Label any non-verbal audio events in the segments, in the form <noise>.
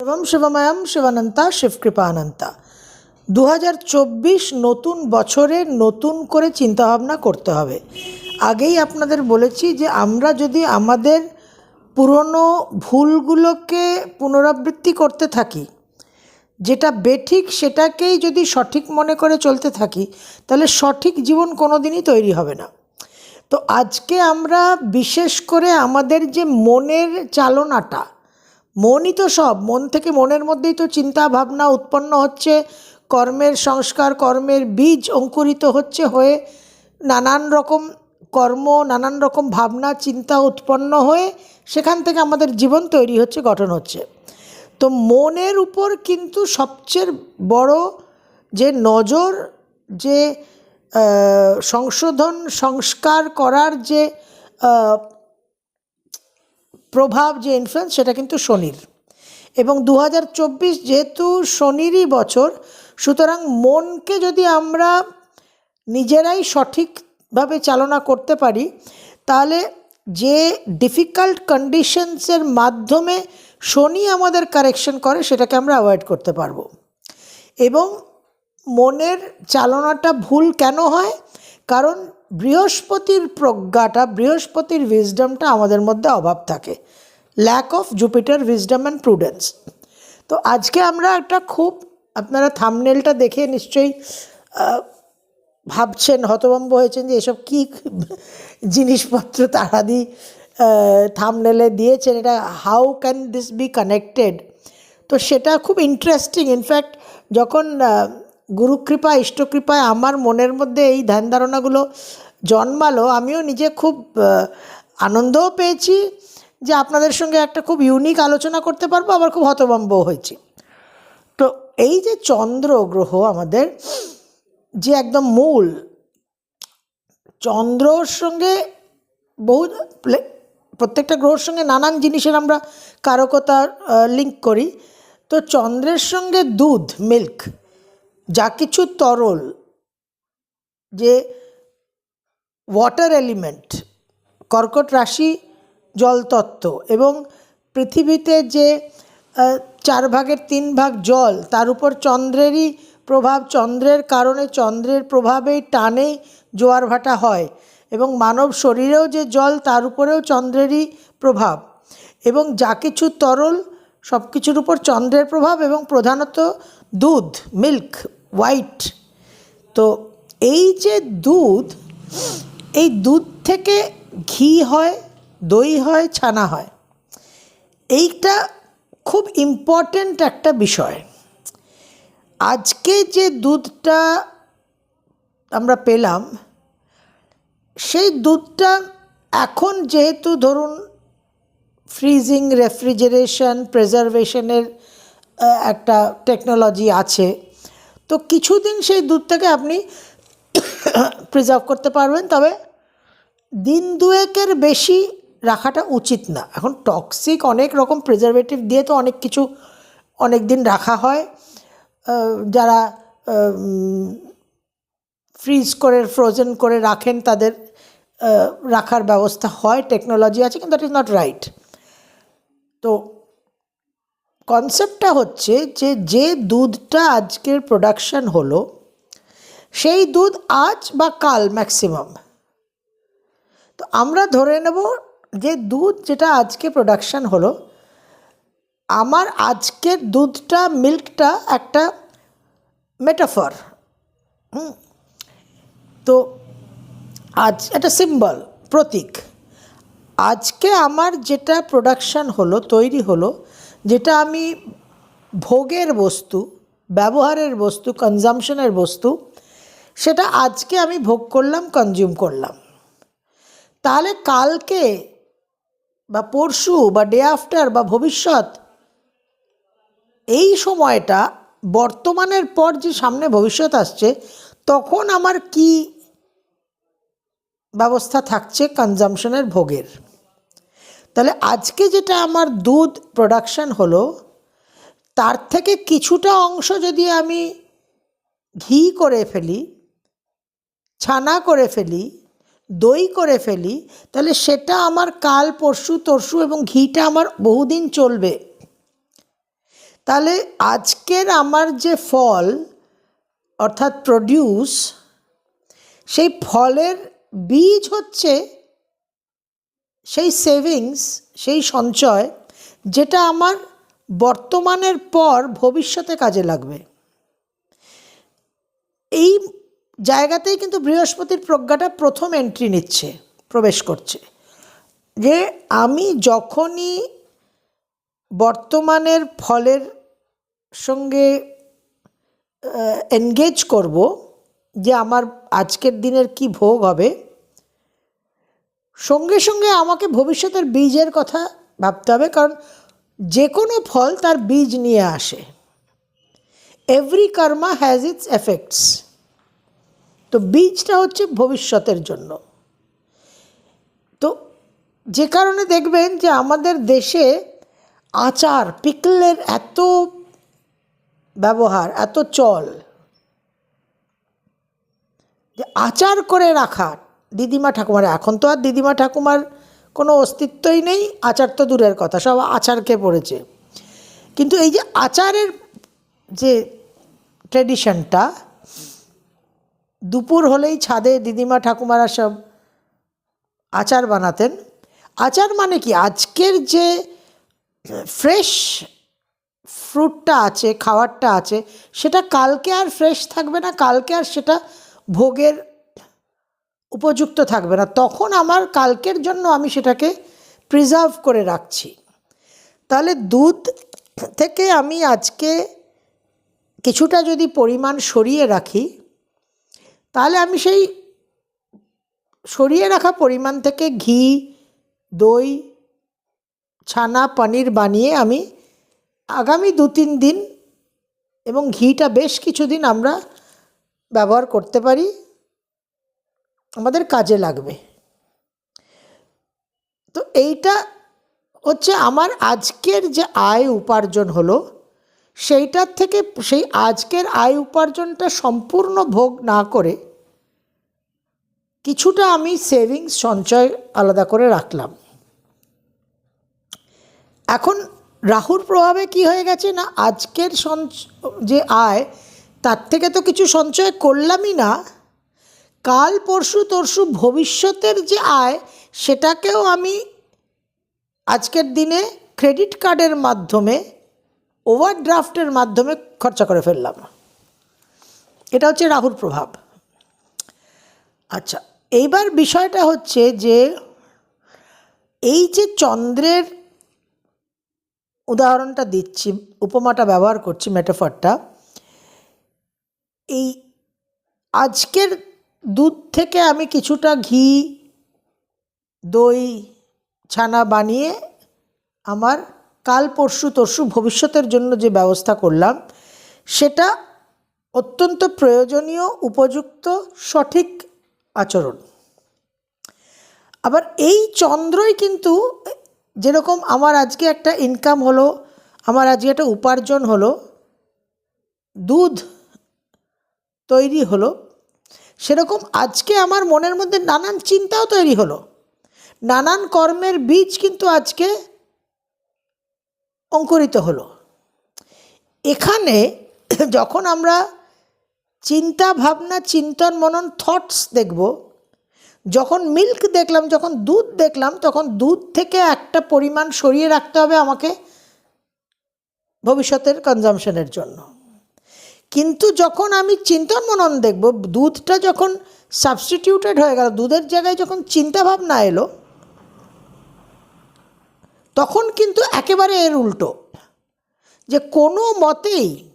শিবম শিবময়ম শিবানন্তা শিবকৃপানন্তা। দু হাজার চব্বিশ নতুন বছরে নতুন করে চিন্তাভাবনা করতে হবে। আগেই আপনাদের বলেছি যে আমরা যদি আমাদের পুরনো ভুলগুলোকে পুনরাবৃত্তি করতে থাকি, যেটা বেঠিক সেটাকেই যদি সঠিক মনে করে চলতে থাকি, তাহলে সঠিক জীবন কোনো দিনই তৈরি হবে না। তো আজকে আমরা বিশেষ করে আমাদের যে মনের চালনাটা মনই তো সব। মন থেকে মনের মধ্যেই তো চিন্তা ভাবনা উৎপন্ন হচ্ছে। কর্মের সংস্কার, কর্মের বীজ অঙ্কুরিত হচ্ছে হয়ে নানান রকম কর্ম, নানান রকম ভাবনা, চিন্তা উৎপন্ন হয়ে সেখান থেকে আমাদের জীবন তৈরি হচ্ছে, গঠন হচ্ছে। তো মনের উপর কিন্তু সবচেয়ে বড় যে নজর, যে সংশোধন, সংস্কার করার যে প্রভাব যে ইনফ্লুয়েন্স সেটা কিন্তু শনির। এবং দু হাজার চব্বিশ যেহেতু শনিরই বছর, সুতরাং মনকে যদি আমরা নিজেরাই সঠিকভাবে চালনা করতে পারি, তাহলে যে ডিফিকাল্ট কন্ডিশনসের মাধ্যমে শনি আমাদের কারেকশন করে, সেটাকে আমরা অ্যাভয়েড করতে পারব। এবং মনের চালনাটা ভুল কেন হয়? কারণ বৃহস্পতির প্রজ্ঞাটা, বৃহস্পতির উইজডমটা আমাদের মধ্যে অভাব থাকে। Lack of Jupiter wisdom and prudence তো আজকে আমরা একটা খুব আপনারা থামনেলটা দেখে নিশ্চয়ই ভাবছেন, হতভম্ব হয়েছেন যে এসব কী জিনিসপত্র তারাদি থামনেলে দিয়েছেন, এটা how can this be connected তো সেটা খুব ইন্টারেস্টিং ইনফ্যাক্ট যখন গুরুকৃপা ইষ্টকৃপায় আমার মনের মধ্যে এই ধ্যান ধারণাগুলো জন্মালো, আমিও নিজে খুব আনন্দও পেয়েছি যে আপনাদের সঙ্গে একটা খুব ইউনিক আলোচনা করতে পারব, আবার খুব হতভম্বও হয়েছি। তো এই যে চন্দ্র গ্রহ আমাদের, যে একদম মূল, চন্দ্রর সঙ্গে বহু প্রত্যেকটা গ্রহর সঙ্গে নানান জিনিসের আমরা কারকতা লিঙ্ক করি। তো চন্দ্রের সঙ্গে দুধ মিল্ক যা কিছু তরল, যে ওয়াটার এলিমেন্ট কর্কট রাশি জলতত্ত্ব এবং পৃথিবীতে যে চার ভাগের তিন ভাগ জল, তার উপর চন্দ্রেরই প্রভাব, চন্দ্রের কারণে চন্দ্রের প্রভাবেই টানেই জোয়ার ভাটা হয় এবং মানব শরীরেও যে জল, তার উপরেও চন্দ্রেরই প্রভাব এবং যা কিছু তরল, সব কিছুর উপর চন্দ্রের প্রভাব এবং প্রধানত দুধ, মিল্ক, হোয়াইট। তো এই যে দুধ, এই দুধ থেকে ঘি হয় দই হয়, ছানা হয়। এইটা খুব ইম্পর্ট্যান্ট একটা বিষয়। আজকে যে দুধটা আমরা পেলাম, সেই দুধটা এখন যেহেতু ধরুন ফ্রিজিং রেফ্রিজারেশন প্রেজারভেশনের একটা টেকনোলজি আছে, তো কিছুদিন সেই দুধটাকে আপনি <coughs> প্রিজার্ভ করতে পারবেন। তবে দিন দুয়েকের বেশি রাখাটা উচিত না। এখন টক্সিক অনেক রকম প্রিজারভেটিভ দিয়ে তো অনেক কিছু অনেক দিন রাখা হয়। যারা ফ্রিজ করে ফ্রোজেন করে রাখেন তাদের রাখার ব্যবস্থা হয়। টেকনোলজি আছে, কিন্তু দ্যাট ইজ নট রাইট তো কনসেপ্টটা হচ্ছে যে যে দুধটা আজকের প্রোডাকশন হলো, সেই দুধ আজ বা কাল ম্যাক্সিমাম তো আমরা ধরে নেব যে দুধ যেটা আজকে প্রোডাকশান হলো, আমার আজকের দুধটা মিল্কটা একটা মেটাফর হুম। তো আজ একটা সিম্বল প্রতীক। আজকে আমার যেটা প্রোডাকশান হলো, তৈরি হলো, যেটা আমি ভোগের বস্তু, ব্যবহারের বস্তু কনজামশনের বস্তু, সেটা আজকে আমি ভোগ করলাম কনজিউম করলাম। তাহলে কালকে বা পরশু বা ডে আফটার বা ভবিষ্যৎ, এই সময়টা বর্তমানের পর যে সামনে ভবিষ্যৎ আসছে, তখন আমার কি ব্যবস্থা থাকছে কনজামশনের ভোগের? তাহলে আজকে যেটা আমার দুধ প্রোডাকশান হলো, তার থেকে কিছুটা অংশ যদি আমি ঘি করে ফেলি, ছানা করে ফেলি দই করে ফেলি, তাহলে সেটা আমার কাল, পরশু, তরশু এবং ঘিটা আমার বহুদিন চলবে। তাহলে আজকের আমার যে ফল, অর্থাৎ প্রডিউস সেই ফলের বীজ হচ্ছে সেই সেভিংস সেই সঞ্চয়, যেটা আমার বর্তমানের পর ভবিষ্যতে কাজে লাগবে। এই জায়গাতেই কিন্তু বৃহস্পতির প্রজ্ঞাটা প্রথম এন্ট্রি নিচ্ছে, প্রবেশ করছে। যে আমি যখনই বর্তমানের ফলের সঙ্গে এনগেজ করব যে আমার আজকের দিনের কি ভোগ হবে, সঙ্গে সঙ্গে আমাকে ভবিষ্যতের বীজের কথা ভাবতে হবে, কারণ যে কোনো ফল তার বীজ নিয়ে আসে। Every karma has its effects তো বীজটা হচ্ছে ভবিষ্যতের জন্য। তো যে কারণে দেখবেন যে আমাদের দেশে আচার, পিকলের এত ব্যবহার, এত চল যে আচার করে রাখা, দিদিমা ঠাকুমার, এখন তো আর দিদিমা ঠাকুমার কোনো অস্তিত্বই নেই, আচার তো দূরের কথা, সব আচারকে পড়েছে। কিন্তু এই যে আচারের যে ট্রেডিশনটা দুপুর হলেই ছাদে দিদিমা ঠাকুমারা সব আচার বানাতেন। আচার মানে কি? আজকের যে ফ্রেশ ফ্রুটটা আছে, খাবারটা আছে, সেটা কালকে আর ফ্রেশ থাকবে না, কালকে আর সেটা ভোগের উপযুক্ত থাকবে না। তখন আমার কালকের জন্য আমি সেটাকে প্রিজার্ভ করে রাখছি। তাহলে দুধ থেকে আমি আজকে কিছুটা যদি পরিমাণ সরিয়ে রাখি তাহলে আমি সেই সরিয়ে রাখা পরিমাণ থেকে ঘি, দই, ছানা, পনির বানিয়ে আমি আগামী দু তিন দিন এবং ঘিটা বেশ কিছুদিন আমরা ব্যবহার করতে পারি, আমাদের কাজে লাগবে। তো এইটা হচ্ছে আমার আজকের যে আয় উপার্জন হলো সেইটার থেকে সেই আজকের আয় উপার্জনটা সম্পূর্ণ ভোগ না করে কিছুটা আমি সেভিংস সঞ্চয় আলাদা করে রাখলাম। এখন রাহুর প্রভাবে কি হয়ে গেছে না আজকের যে আয়, তার থেকে তো কিছু সঞ্চয় করলামই না। কাল, পরশু, তরশু ভবিষ্যতের যে আয়, সেটাকেও আমি আজকের দিনে ক্রেডিট কার্ডের মাধ্যমে ওভারড্রাফটের মাধ্যমে খরচা করে ফেললাম। এটা হচ্ছে রাহুর প্রভাব। আচ্ছা এইবার বিষয়টা হচ্ছে যে এই যে চন্দ্রের উদাহরণটা দিচ্ছি, উপমাটা ব্যবহার করছি, মেটাফরটা, এই আজকের দুধ থেকে আমি কিছুটা ঘি, দই, ছানা বানিয়ে আমার কাল পরশু তরশু ভবিষ্যতের জন্য যে ব্যবস্থা করলাম, সেটা অত্যন্ত প্রয়োজনীয়, উপযুক্ত, সঠিক আচরণ। আবার এই চন্দ্রই কিন্তু যেরকম আমার আজকে একটা ইনকাম হলো, আমার আজকে একটা উপার্জন হলো, দুধ তৈরি হলো, সেরকম আজকে আমার মনের মধ্যে নানান চিন্তাও তৈরি হলো। নানান কর্মের বীজ কিন্তু আজকে অঙ্কুরিত হলো। এখানে <clears throat> যখন আমরা চিন্তা ভাবনা, চিন্তন মনন থটস দেখব, যখন মিল্ক দেখলাম, যখন দুধ দেখলাম, তখন দুধ থেকে একটা পরিমাণ সরিয়ে রাখতে হবে আমাকে ভবিষ্যতের কনজামশনের জন্য। কিন্তু যখন আমি চিন্তন মনন দেখব, দুধটা যখন সাবস্টিটিউটেড হয়ে গেল, দুধের জায়গায় যখন চিন্তাভাবনা এলো তখন কিন্তু একেবারে এর উল্টো। যে কোনো মতেই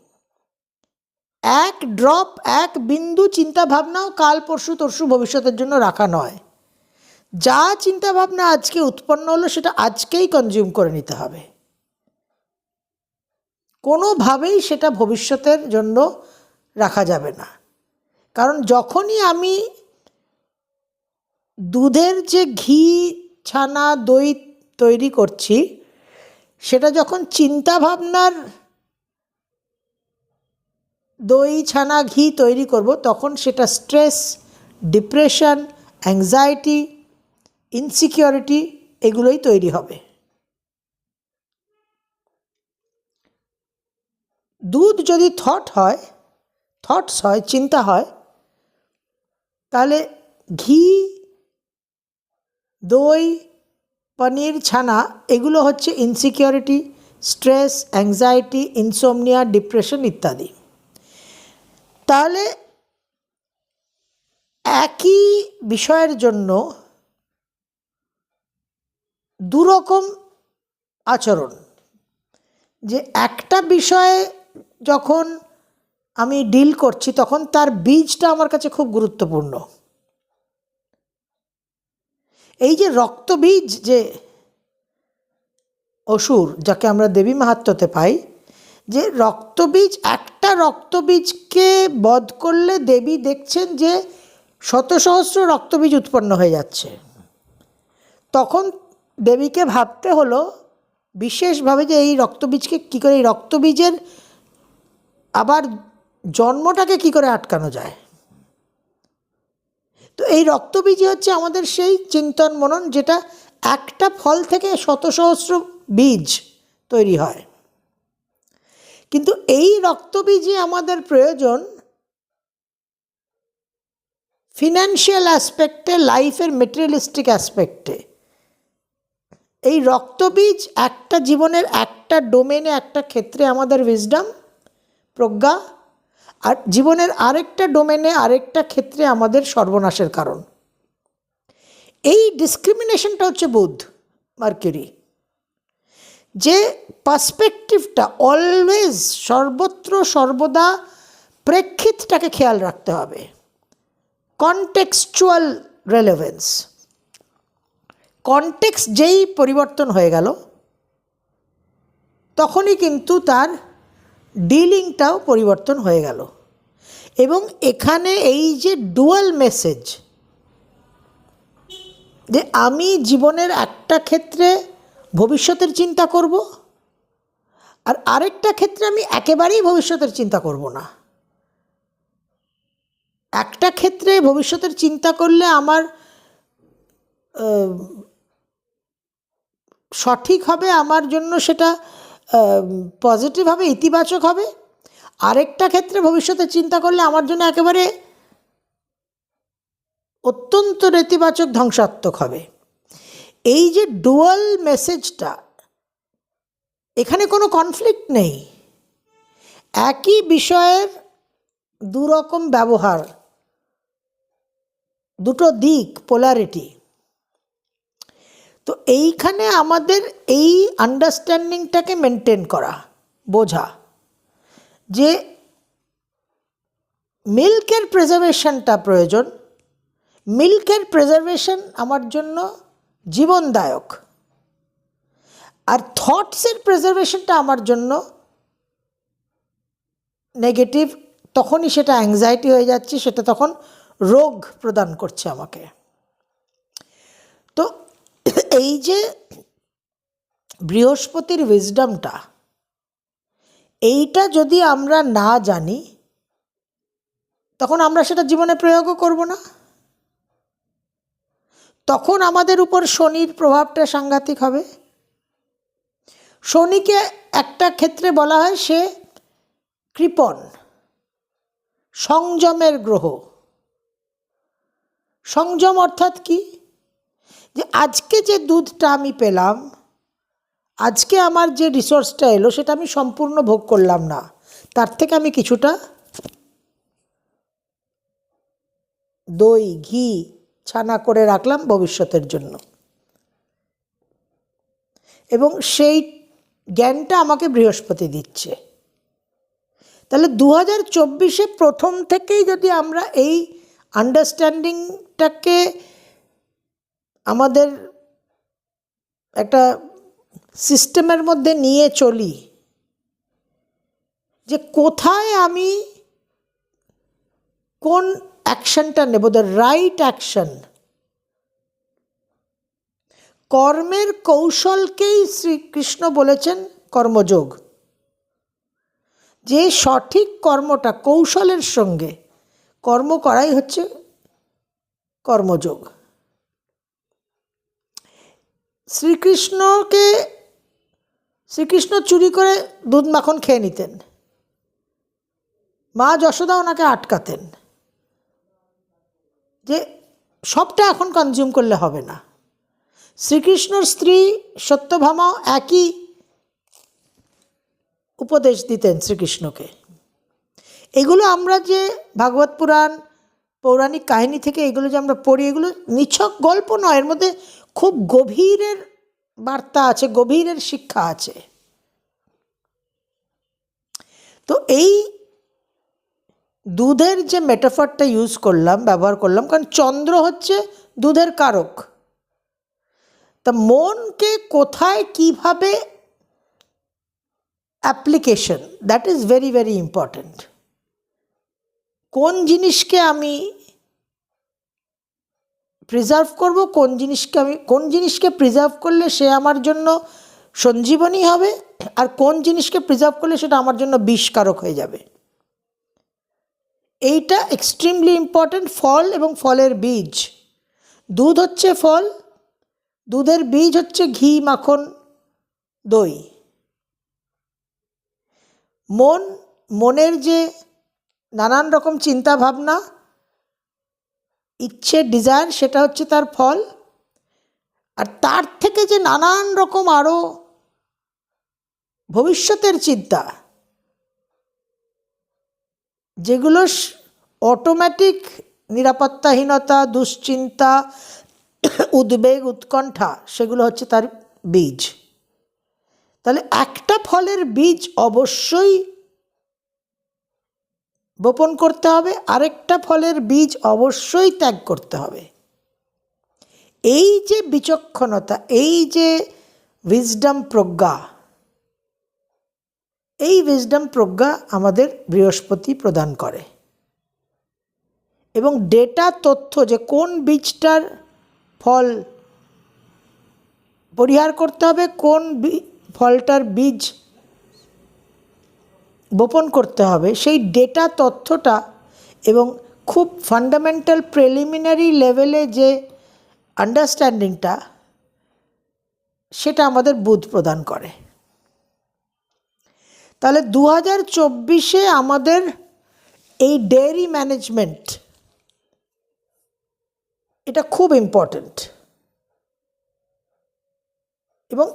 এক ড্রপ, এক বিন্দু চিন্তা ভাবনাও কাল, পরশু, তরশু ভবিষ্যতের জন্য রাখা নয়। যা চিন্তা ভাবনা আজকে উৎপন্ন হলো সেটা আজকেই কনজিউম করে নিতে হবে। কোনোভাবেই সেটা ভবিষ্যতের জন্য রাখা যাবে না। কারণ যখনই আমি দুধের যে ঘি, ছানা, দই তৈরি করছি, সেটা যখন চিন্তা ভাবনার দই, ছানা, ঘি তৈরি করব, তখন সেটা স্ট্রেস, ডিপ্রেশন, অ্যাংজাইটি, ইনসিকিউরিটি এগুলোই তৈরি হবে। দুধ যদি থট হয় থটস হয়, চিন্তা হয়, তাহলে ঘি, দই পনির, ছানা, এগুলো হচ্ছে insecurity stress anxiety insomnia depression ইত্যাদি। তাহলে একই বিষয়ের জন্য দুরকম আচরণ। যে একটা বিষয়ে যখন আমি ডিল করছি, তখন তার বীজটা আমার কাছে খুব গুরুত্বপূর্ণ। এই যে রক্তবীজ যে অসুর যাকে আমরা দেবী মাহাত্ম্যতে পাই, যে রক্তবীজ, একটা রক্তবীজকে বধ করলে দেবী দেখছেন যে শত সহস্র রক্তবীজ উৎপন্ন হয়ে যাচ্ছে। তখন দেবীকে ভাবতে হলো বিশেষভাবে যে এই রক্তবীজকে কী করে, এই রক্তবীজের আবার জন্মটাকে কি করে আটকানো যায়? তো এই রক্তবীজই হচ্ছে আমাদের সেই চিন্তন মনন, যেটা একটা ফল থেকে শত সহস্র বীজ তৈরি হয়। কিন্তু এই রক্তবীজই আমাদের প্রয়োজন ফিনান্সিয়াল অ্যাসপেক্টে লাইফের মেটেরিয়ালিস্টিক অ্যাসপেক্টে এই রক্তবীজ একটা জীবনের একটা ডোমেনে একটা ক্ষেত্রে আমাদের উইজডম প্রজ্ঞা আর জীবনের আরেকটা ডোমেনে আরেকটা ক্ষেত্রে আমাদের সর্বনাশের কারণ। এই ডিসক্রিমিনেশনটা হচ্ছে বুধ মার্কিউরি যে পার্সপেকটিভটা অলওয়েজ সর্বত্র, সর্বদা প্রেক্ষিতটাকে খেয়াল রাখতে হবে। কনটেক্সচুয়াল রেলেভেন্স কনটেক্স যেই পরিবর্তন হয়ে গেল, তখনই কিন্তু তার ডিলিংটাও পরিবর্তন হয়ে গেল। এবং এখানে এই যে ডুয়াল মেসেজ যে আমি জীবনের একটা ক্ষেত্রে ভবিষ্যতের চিন্তা করব, আর আরেকটা ক্ষেত্রে আমি একেবারেই ভবিষ্যতের চিন্তা করব না। একটা ক্ষেত্রে ভবিষ্যতের চিন্তা করলে আমার সঠিক হবে, আমার জন্য সেটা পজিটিভ হবে ইতিবাচক হবে। আরেকটা ক্ষেত্রে ভবিষ্যতে চিন্তা করলে আমার জন্য একেবারে অত্যন্ত নেতিবাচক ধ্বংসাত্মক হবে। এই যে ডুয়াল মেসেজটা এখানে কোনো কনফ্লিক্ট নেই। একই বিষয়ের দুরকম ব্যবহার, দুটো দিক পোলারিটি তো এইখানে আমাদের এই আন্ডারস্ট্যান্ডিংটাকে মেনটেন করা, বোঝা যে মিল্কের প্রিজার্ভেশনটা প্রয়োজন। মিল্কের প্রিজার্ভেশন আমার জন্য জীবনদায়ক। আর থটসের প্রিজার্ভেশনটা আমার জন্য নেগেটিভ তখনই সেটা অ্যাংজাইটি হয়ে যাচ্ছে, সেটা তখন রোগ প্রদান করছে আমাকে। তো <coughs> এই যে বৃহস্পতির উইজডমটা এইটা যদি আমরা না জানি, তখন আমরা সেটা জীবনে প্রয়োগও করব না। তখন আমাদের উপর শনির প্রভাবটা সাংঘাতিক হবে। শনিকে একটা ক্ষেত্রে বলা হয় সে কৃপণ, সংযমের গ্রহ। সংযম অর্থাৎ কি? যে আজকে যে দুধটা আমি পেলাম, আজকে আমার যে রিসোর্সটা এলো, সেটা আমি সম্পূর্ণ ভোগ করলাম না। তার থেকে আমি কিছুটা দই, ঘি ছানা করে রাখলাম ভবিষ্যতের জন্য। এবং সেই জ্ঞানটা আমাকে বৃহস্পতি দিচ্ছে। তাহলে দু হাজার চব্বিশে প্রথম থেকেই যদি আমরা এই আন্ডারস্ট্যান্ডিংটাকে আমাদের একটা সিস্টেমের মধ্যে নিয়ে চলি যে কোথায় আমি কোন অ্যাকশনটা নেব দ্য রাইট অ্যাকশন কর্মের কৌশলকেই শ্রীকৃষ্ণ বলেছেন কর্মযোগ। যে সঠিক কর্মটা কৌশলের সঙ্গে কর্ম করাই হচ্ছে কর্মযোগ। শ্রীকৃষ্ণকে, শ্রীকৃষ্ণ চুরি করে দুধ মাখন খেয়ে নিতেন। মা যশোদা ওনাকে আটকাতেন। যে সবটা এখন কনজিউম করলে হবে না। শ্রীকৃষ্ণর স্ত্রী সত্যভামাও একই উপদেশ দিতেন শ্রীকৃষ্ণকে। এগুলো আমরা যে ভাগবত পুরাণ, পৌরাণিক কাহিনী থেকে এগুলো যে আমরা পড়ি, এগুলো নিছক গল্প নয়, এর মধ্যে খুব গভীরের বার্তা আছে, গভীরের শিক্ষা আছে। তো এই দুধের যে মেটাফারটা ইউজ করলাম, ব্যবহার করলাম, কারণ চন্দ্র হচ্ছে দুধের কারক। তা মনকে কোথায়, কীভাবে application that is very very important কোন জিনিসকে আমি প্রিজার্ভ করব, কোন জিনিসকে আমি, কোন জিনিসকে প্রিজার্ভ করলে সে আমার জন্য সঞ্জীবনী হবে, আর কোন জিনিসকে প্রিজার্ভ করলে সেটা আমার জন্য বিষকারক হয়ে যাবে। এইটা এক্সট্রিমলি ইম্পর্ট্যান্ট ফল এবং ফলের বীজ। দুধ হচ্ছে ফল, দুধের বীজ হচ্ছে ঘি, মাখন, দই। মন, মনের যে নানান রকম চিন্তা ভাবনা ইচ্ছে ডিজায়ার সেটা হচ্ছে তার ফল। আর তার থেকে যে নানান রকম আরও ভবিষ্যতের চিন্তা, যেগুলো অটোমেটিক নিরাপত্তাহীনতা, দুশ্চিন্তা, উদ্বেগ, উৎকণ্ঠা, সেগুলো হচ্ছে তার বীজ। তাহলে একটা ফলের বীজ অবশ্যই বপন করতে হবে, আরেকটা ফলের বীজ অবশ্যই ত্যাগ করতে হবে। এই যে বিচক্ষণতা, এই যে উইজডম প্রজ্ঞা, এই উইজডম প্রজ্ঞা আমাদের বৃহস্পতি প্রদান করে। এবং ডেটা তথ্য যে কোন বীজটার ফল পরিহার করতে হবে, কোন ফলটার বীজ বপন করতে হবে। সেই ডেটা তথ্যটা এবং খুব ফান্ডামেন্টাল প্রেলিমিনারি লেভেলে যে আন্ডারস্ট্যান্ডিংটা সেটা আমাদের বুধ প্রদান করে। তাহলে দু হাজার চব্বিশে আমাদের এই ডেয়ারি ম্যানেজমেন্ট এটা খুব ইম্পর্ট্যান্ট এবং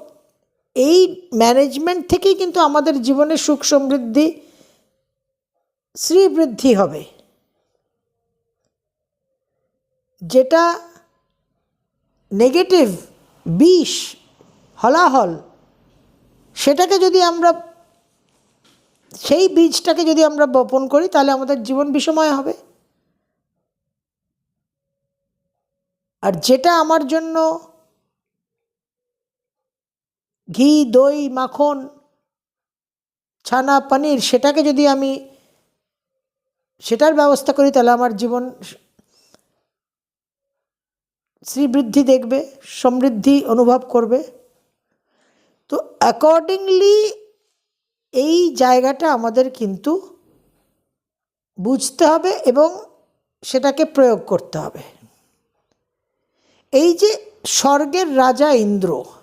এই ম্যানেজমেন্ট থেকেই কিন্তু আমাদের জীবনে সুখ সমৃদ্ধি, শ্রীবৃদ্ধি হবে। যেটা নেগেটিভ বিষ, হলাহল, সেটাকে যদি আমরা, সেই বীজটাকে যদি আমরা বপন করি, তাহলে আমাদের জীবন বিষময় হবে। আর যেটা আমার জন্য ঘি, দই, মাখন, ছানা, পনির, সেটাকে যদি আমি সেটার ব্যবস্থা করি, তাহলে আমার জীবন শ্রীবৃদ্ধি দেখবে, সমৃদ্ধি অনুভব করবে। তো অ্যাকর্ডিংলি এই জায়গাটা আমাদের কিন্তু বুঝতে হবে এবং সেটাকে প্রয়োগ করতে হবে। এই যে স্বর্গের রাজা ইন্দ্র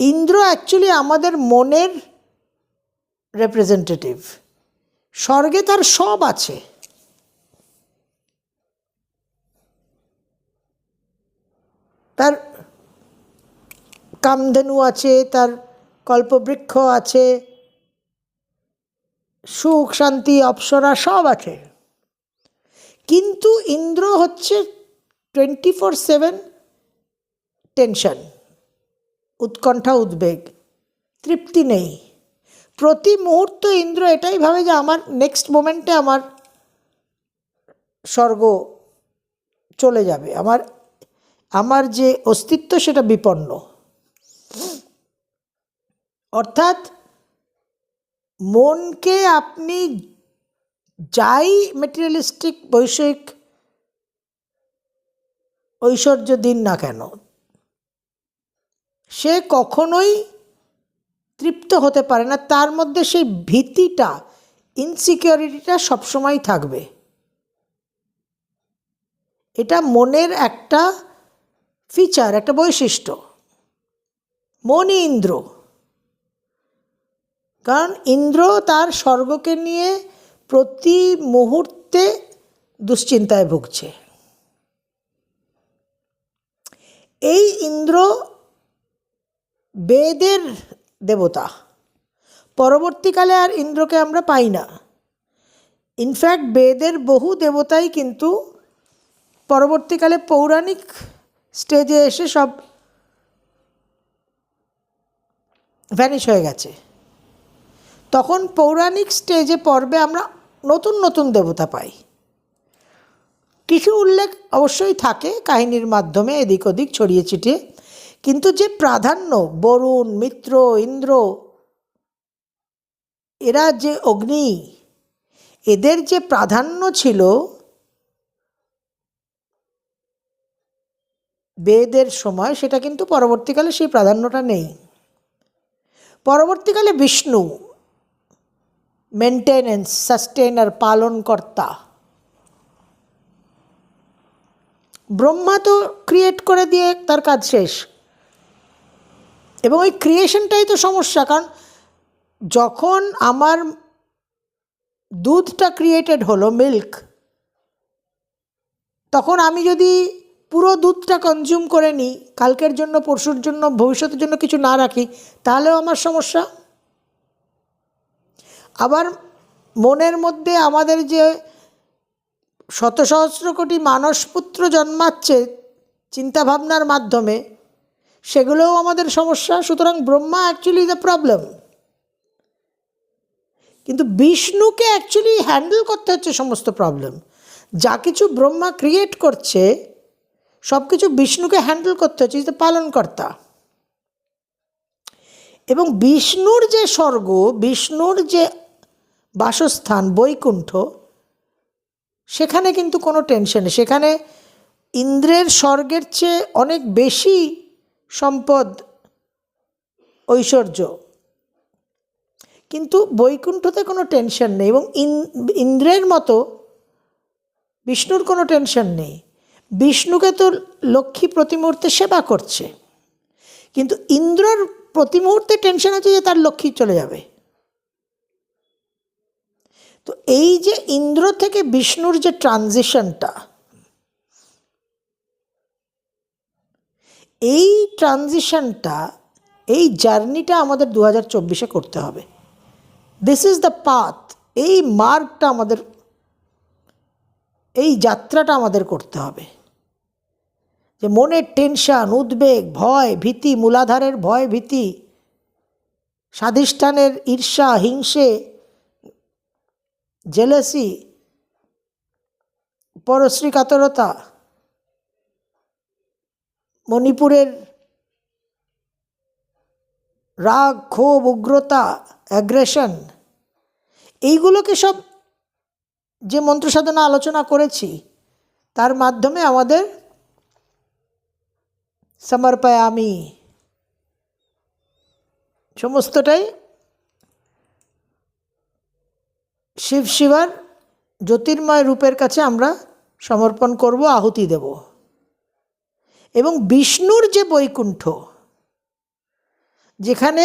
ইন্দ্র অ্যাকচুয়ালি আমাদের মনের রেপ্রেজেন্টেটিভ স্বর্গে তার সব আছে। তার কামধেনু আছে, তার কল্পবৃক্ষ আছে, সুখ, শান্তি, অপ্সরা সব আছে। কিন্তু ইন্দ্র হচ্ছে টোয়েন্টি ফোর সেভেন টেনশন উৎকণ্ঠা, উদ্বেগ, তৃপ্তি নেই। প্রতি মুহূর্ত ইন্দ্র এটাই ভাবে যে আমার নেক্সট মোমেন্টে আমার স্বর্গ চলে যাবে। আমার আমার যে অস্তিত্ব সেটা বিপন্ন। অর্থাৎ মনকে আপনি যাই মেটেরিয়ালিস্টিক বৈষয়িক ঐশ্বর্য দিন না কেন সে কখনোই তৃপ্ত হতে পারে না। তার মধ্যে সেই ভীতিটা ইনসিকিউরিটিটা সবসময় থাকবে। এটা মনের একটা ফিচার একটা বৈশিষ্ট্য। মনই ইন্দ্র। কারণ ইন্দ্র তার স্বর্গকে নিয়ে প্রতি মুহূর্তে দুশ্চিন্তায় ভুগছে। এই ইন্দ্র বেদের দেবতা। পরবর্তীকালে আর ইন্দ্রকে আমরা পাই না। ইনফ্যাক্ট বেদের বহু দেবতাই কিন্তু পরবর্তীকালে পৌরাণিক স্টেজে এসে সব ভ্যানিশ হয়ে গেছে। তখন পৌরাণিক স্টেজে পর্বে আমরা নতুন নতুন দেবতা পাই। কিছু উল্লেখ অবশ্যই থাকে কাহিনীর মাধ্যমে এদিক ওদিক, ছড়িয়ে ছিটিয়ে। কিন্তু যে প্রাধান্য, বরুণ, মিত্র, ইন্দ্র, এরা যে অগ্নি, এদের যে প্রাধান্য ছিল, বেদের সময় সেটা কিন্তু পরবর্তীকালে সেই প্রাধান্যটা নেই। পরবর্তীকালে বিষ্ণু মেনটেনেন্স সাস্টেনার পালনকর্তা। ব্রহ্মা তো ক্রিয়েট করে দিয়ে তার কাজ শেষ। এবং ওই ক্রিয়েশনটাই তো সমস্যা, কারণ যখন আমার দুধটা ক্রিয়েটেড হলো মিল্ক তখন আমি যদি পুরো দুধটা কনজিউম করে নিই, কালকের জন্য, পরশুর জন্য, ভবিষ্যতের জন্য কিছু না রাখি, তাহলেও আমার সমস্যা। আবার মনের মধ্যে আমাদের যে শত সহস্র কোটি মানসপুত্র জন্মাচ্ছে চিন্তাভাবনার মাধ্যমে সেগুলোও আমাদের সমস্যা, সুতরাং ব্রহ্মা অ্যাকচুয়ালি দ্য প্রবলেম কিন্তু বিষ্ণুকে অ্যাকচুয়ালি হ্যান্ডেল করতে হচ্ছে সমস্ত প্রবলেম যা কিছু ব্রহ্মা ক্রিয়েট করছে, সব কিছু বিষ্ণুকে হ্যান্ডেল করতে হচ্ছে ইজ পালনকর্তা. এবং বিষ্ণুর যে স্বর্গ, বিষ্ণুর যে বাসস্থান, বৈকুণ্ঠ, সেখানে কিন্তু কোনো টেনশন নেই। সেখানে ইন্দ্রের স্বর্গের চেয়ে অনেক বেশি সম্পদ, ঐশ্বর্য। কিন্তু বৈকুণ্ঠতে কোনো টেনশন নেই এবং ইন্দ্রের মতো বিষ্ণুর কোনো টেনশন নেই। বিষ্ণুকে তো লক্ষ্মী প্রতিমূর্তে সেবা করছে। কিন্তু ইন্দ্রর প্রতি মুহূর্তে টেনশন আছে যে তার লক্ষ্মী চলে যাবে। তো এই যে ইন্দ্র থেকে বিষ্ণুর যে ট্রানজিশনটা এই ট্রানজিশনটা এই জার্নিটা আমাদের দু হাজার চব্বিশে করতে হবে। দিস ইজ দ্য পাথ এই মার্গটা আমাদের, এই যাত্রাটা আমাদের করতে হবে। যে মনের টেনশান উদ্বেগ, ভয়, ভীতি, মূলাধারের ভয়, ভীতি, স্বাধিষ্ঠানের ঈর্ষা, হিংসে জেলেসি পরশ্রী কাতরতা মণিপুরের রাগ, ক্ষোভ, উগ্রতা অ্যাগ্রেশন এইগুলোকে সব যে মন্ত্র সাধনা আলোচনা করেছি, তার মাধ্যমে আমাদের সমর্পায় আমি সমস্তটাই শিব শিবার জ্যোতির্ময় রূপের কাছে আমরা সমর্পণ করব, আহুতি দেব। এবং বিষ্ণুর যে বৈকুণ্ঠ, যেখানে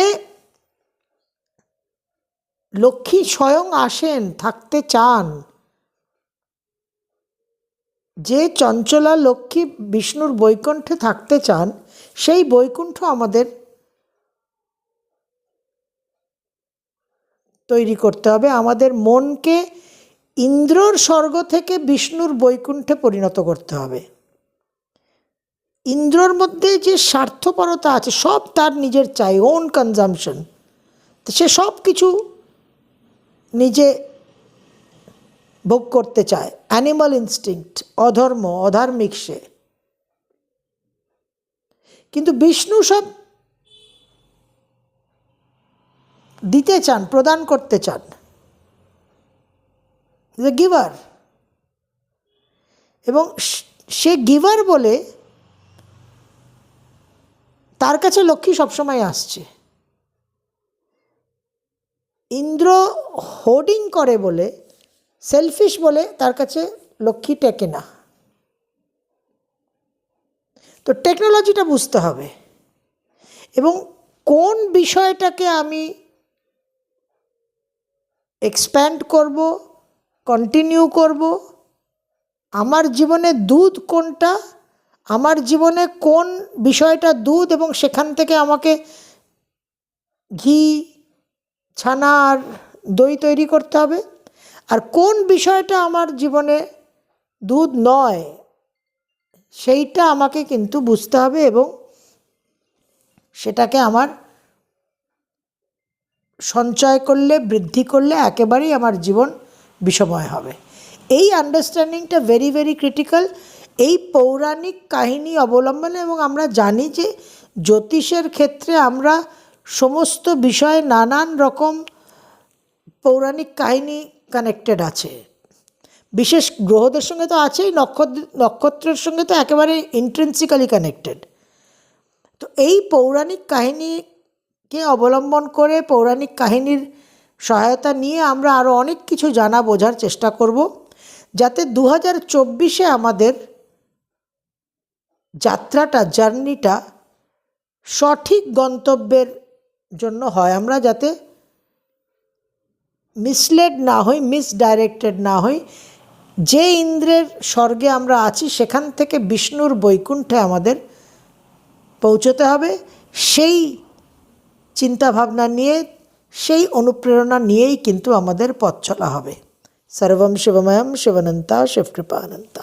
লক্ষ্মী স্বয়ং আসেন, থাকতে চান, যে চঞ্চলা লক্ষ্মী বিষ্ণুর বৈকুণ্ঠে থাকতে চান, সেই বৈকুণ্ঠ আমাদের তৈরি করতে হবে। আমাদের মনকে ইন্দ্রর স্বর্গ থেকে বিষ্ণুর বৈকুণ্ঠে পরিণত করতে হবে। ইন্দ্রর মধ্যে যে স্বার্থপরতা আছে, সব তার নিজের চাই ওন কনজামশন সে সব কিছু নিজে ভোগ করতে চায়। অ্যানিমাল ইনস্টিংক্ট অধর্ম, অধার্মিক সে। কিন্তু বিষ্ণু সব দিতে চান, প্রদান করতে চান। গিভার এবং সে গিভার বলে তার কাছে লক্ষ্মী সবসময় আসছে। ইন্দ্র হোর্ডিং করে বলে সেলফিশ বলে তার কাছে লক্ষ্মী টেকে না। তো টেকনোলজিটা বুঝতে হবে। এবং কোন বিষয়টাকে আমি এক্সপ্যান্ড করব কন্টিনিউ করব, আমার জীবনে দুধ কোনটা আমার জীবনে কোন বিষয়টা দুধ এবং সেখান থেকে আমাকে ঘি, ছানা আর দই তৈরি করতে হবে? আর কোন বিষয়টা আমার জীবনে দুধ নয়, সেইটা আমাকে কিন্তু বুঝতে হবে এবং সেটাকে আমার সঞ্চয় করলে, বৃদ্ধি করলে একেবারেই আমার জীবন বিষময় হবে। এই আন্ডারস্ট্যান্ডিংটা ভেরি ভেরি ক্রিটিক্যাল এই পৌরাণিক কাহিনী অবলম্বনে এবং আমরা জানি যে জ্যোতিষের ক্ষেত্রে আমরা সমস্ত বিষয়ে নানান রকম পৌরাণিক কাহিনী কানেক্টেড আছে। বিশেষ গ্রহদের সঙ্গে তো আছেই, নক্ষত্র, নক্ষত্রের সঙ্গে তো একেবারে ইন্ট্রেন্সিক্যালি কানেক্টেড তো এই পৌরাণিক কাহিনীকে অবলম্বন করে পৌরাণিক কাহিনীর সহায়তা নিয়ে আমরা আরও অনেক কিছু জানা, বোঝার চেষ্টা করব। যাতে দু হাজার চব্বিশে আমাদের যাত্রাটা, জার্নিটা সঠিক গন্তব্যের জন্য হয়। আমরা যাতে মিসলেড না হই মিসডাইরেক্টেড না হই। যে ইন্দ্রের স্বর্গে আমরা আছি, সেখান থেকে বিষ্ণুর বৈকুণ্ঠে আমাদের পৌঁছতে হবে। সেই চিন্তাভাবনা নিয়ে, সেই অনুপ্রেরণা নিয়েই কিন্তু আমাদের পথ চলা হবে। সর্বম শিবময়ম শিবনন্তা, শিবকৃপানন্তা।